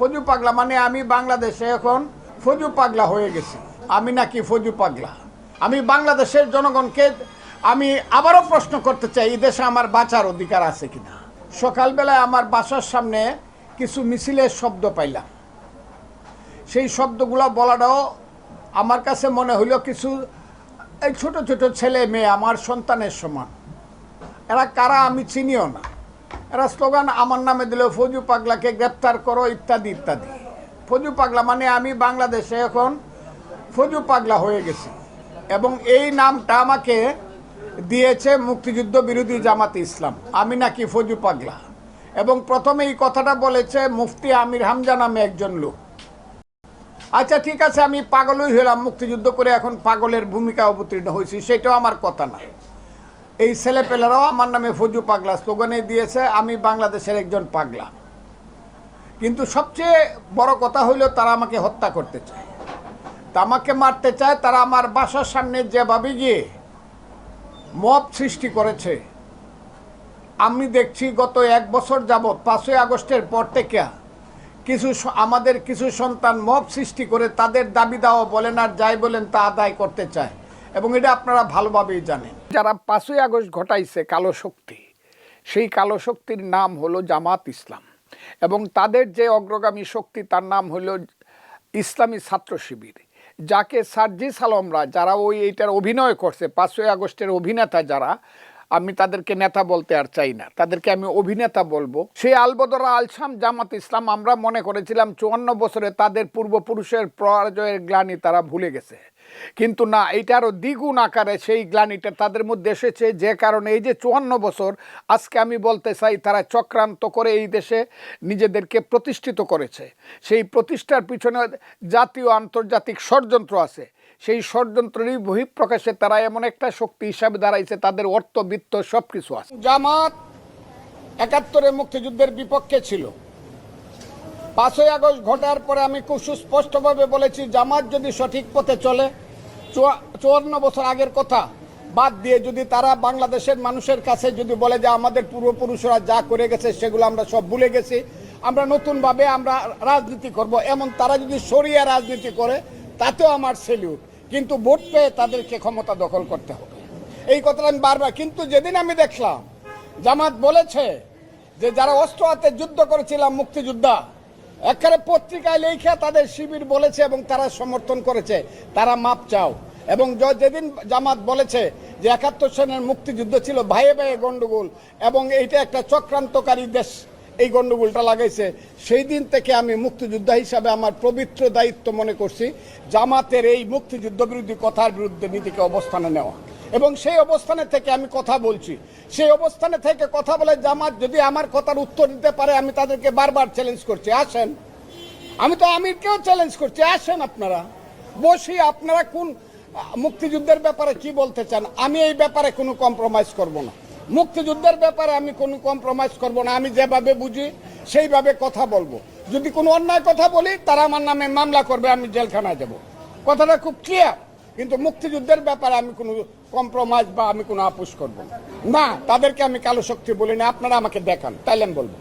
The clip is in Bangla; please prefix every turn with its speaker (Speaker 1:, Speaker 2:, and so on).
Speaker 1: ফজু পাগলা মানে আমি বাংলাদেশে এখন ফজু পাগলা হয়ে গেছি। আমি নাকি ফজু পাগলা। আমি বাংলাদেশের জনগণকে, আমি আবারও প্রশ্ন করতে চাই, এই দেশে আমার বাঁচার অধিকার আছে কিনা? সকালবেলায় আমার বাসার সামনে কিছু মিছিলের শব্দ পাইলাম। সেই শব্দগুলো বলাটাও আমার কাছে মনে হইল কিছু, এই ছোট ছোট ছেলে মেয়ে, আমার সন্তানের সমান। এরা কারা আমি চিনিও না। এরা স্লোগান, আমার নামে দিল ফজু পাগলাকে গ্রেপ্তার করো, ইত্যাদি ইত্যাদি। ফজু পাগলা মানে আমি বাংলাদেশে এখন ফজু পাগলা হয়ে গেছি। এবং এই নামটা আমাকে দিয়েছে মুক্তিযুদ্ধ বিরোধী জামাত ইসলাম। আমি নাকি ফজু পাগলা। এবং প্রথমে এই কথাটা বলেছে মুফতি আমির হামজা নামে একজন লোক। আচ্ছা ঠিক আছে, আমি পাগলই হলাম, মুক্তিযুদ্ধ করে এখন পাগলের ভূমিকা অবতীর্ণ হয়েছি, সেটাও আমার কথা না। এই ছেলেপেলেরাও আমার নামে ফজু পাগলা স্লোগানে দিয়েছে, আমি বাংলাদেশের একজন পাগলা। কিন্তু সবচেয়ে বড় কথা হইল তারা আমাকে হত্যা করতে চায়। তা আমাকে মারতে চায়, তারা আমার বাসার সামনে যেভাবে গিয়ে মব সৃষ্টি করেছে। আমি দেখছি গত এক বছর যাবৎ, পাঁচই আগস্টের পর থেকে কিছু আমাদের কিছু সন্তান মব সৃষ্টি করে তাদের দাবি দাওয়া বলেন আর যাই বলেন তা আদায় করতে চায়। এবং এটা আপনারা ভালোভাবেই জানেন। যারা পাঁচই আগস্ট ঘটাইছে কালো শক্তি, সেই কালো শক্তির নাম হলো জামাত ইসলাম। এবং তাদের যে অগ্রগামী শক্তি, তার নাম হলো ইসলামী ছাত্র শিবির, যাকে সার্জিস আলমরা, যারা ওই এইটার অভিনয় করছে, পাঁচই আগস্টের অভিনেতা যারা আমি তাদেরকে নেতা বলতে আর চাই না। তাদেরকে আমি অভিনেতা বলব। সেই আলবদরা আলসাম জামাত ইসলাম আমরা মনে করেছিলাম চুয়ান্ন বছরে তাদের পূর্বপুরুষের পরাজয়ের গ্লানি তারা ভুলে গেছে। কিন্তু না, এইটা আরও দ্বিগুণ আকারে সেই গ্লানিটা তাদের মধ্যে এসেছে যে কারণে এই যে চুয়ান্ন বছর আজকে আমি বলতে চাই তারা চক্রান্ত করে এই দেশে নিজেদেরকে প্রতিষ্ঠিত করেছে। সেই প্রতিষ্ঠার পিছনে জাতীয় আন্তর্জাতিক ষড়যন্ত্র আছে। সেই ষড়যন্ত্রেরই বহিঃপ্রকাশে তারা এমন একটা শক্তি হিসাবে দাঁড়াইছে, তাদের অর্থ, বৃত্ত সব কিছু আছে। জামাত একাত্তরে মুক্তিযুদ্ধের বিপক্ষে ছিল। পাঁচই আগস্ট ঘটার পরে আমি খুব সুস্পষ্টভাবে বলেছি, জামাত যদি সঠিক পথে চলে, চুয়া- চুয়ান্ন বছর আগের কথা বাদ দিয়ে যদি তারা বাংলাদেশের মানুষের কাছে যদি বলে যে আমাদের পূর্বপুরুষরা যা করে গেছে সেগুলো আমরা সব ভুলে গেছি, আমরা নতুনভাবে আমরা রাজনীতি করব, এমন তারা যদি সরিয়ে রাজনীতি করে, তাতেও আমার সেলিউট কিন্তু ভোট পেয়ে তাদেরকে ক্ষমতা দখল করতে হবে। এই কথাটা আমি বারবার কিন্তু যেদিন আমি দেখলাম, জামাত বলেছে যে যারা অস্ত্র হাতে যুদ্ধ করেছিলাম, মুক্তিযোদ্ধা, একেবারে পত্রিকায় লেখা তাদের শিবির বলেছে এবং তারা সমর্থন করেছে, তারা মাপ চাও। এবং যেদিন জামাত বলেছে যে একাত্তর সনের মুক্তিযুদ্ধ ছিল, ভাইয়ে ভাইয়ে গন্ডগোল, এবং এইটা একটা চক্রান্তকারী দেশ এই গন্ডগোলটা লাগাইছে, সেই দিন থেকে আমি মুক্তিযোদ্ধা হিসাবে আমার পবিত্র দায়িত্ব মনে করছি, জামাতের এই মুক্তিযুদ্ধ বিরোধী কথার বিরুদ্ধে নীতিকে অবস্থানে নেওয়া। এবং সেই অবস্থানে থেকে আমি কথা বলছি। সেই অবস্থানে থেকে কথা বলে জামাত যদি আমার কথার উত্তর দিতে পারে, আমি তাদেরকে বারবার চ্যালেঞ্জ করছি। আসেন। আমি তো আমিরকেও চ্যালেঞ্জ করছি। আসেন আপনারা। বসি আপনারা কোন মুক্তিযুদ্ধের ব্যাপারে কি বলতে চান? আমি এই ব্যাপারে কোনো কম্প্রোমাইজ করব না। মুক্তিযুদ্ধের ব্যাপারে আমি কোনো কম্প্রোমাইজ করব না, আমি যেভাবে বুঝি সেইভাবে কথা বলব। যদি কোনো অন্যায় কথা বলি, তারা আমার নামে মামলা করবে, আমি জেলখানায় যাব। কথাটা খুব ক্লিয়ার কিন্তু মুক্তিযুদ্ধের ব্যাপারে আমি কোনো কম্প্রোমাইজ বা আমি কোনো আপোষ করব না। তাদেরকে আমি কালো শক্তি বলি না আপনারা আমাকে দেখান, তাইলে আমি বলব।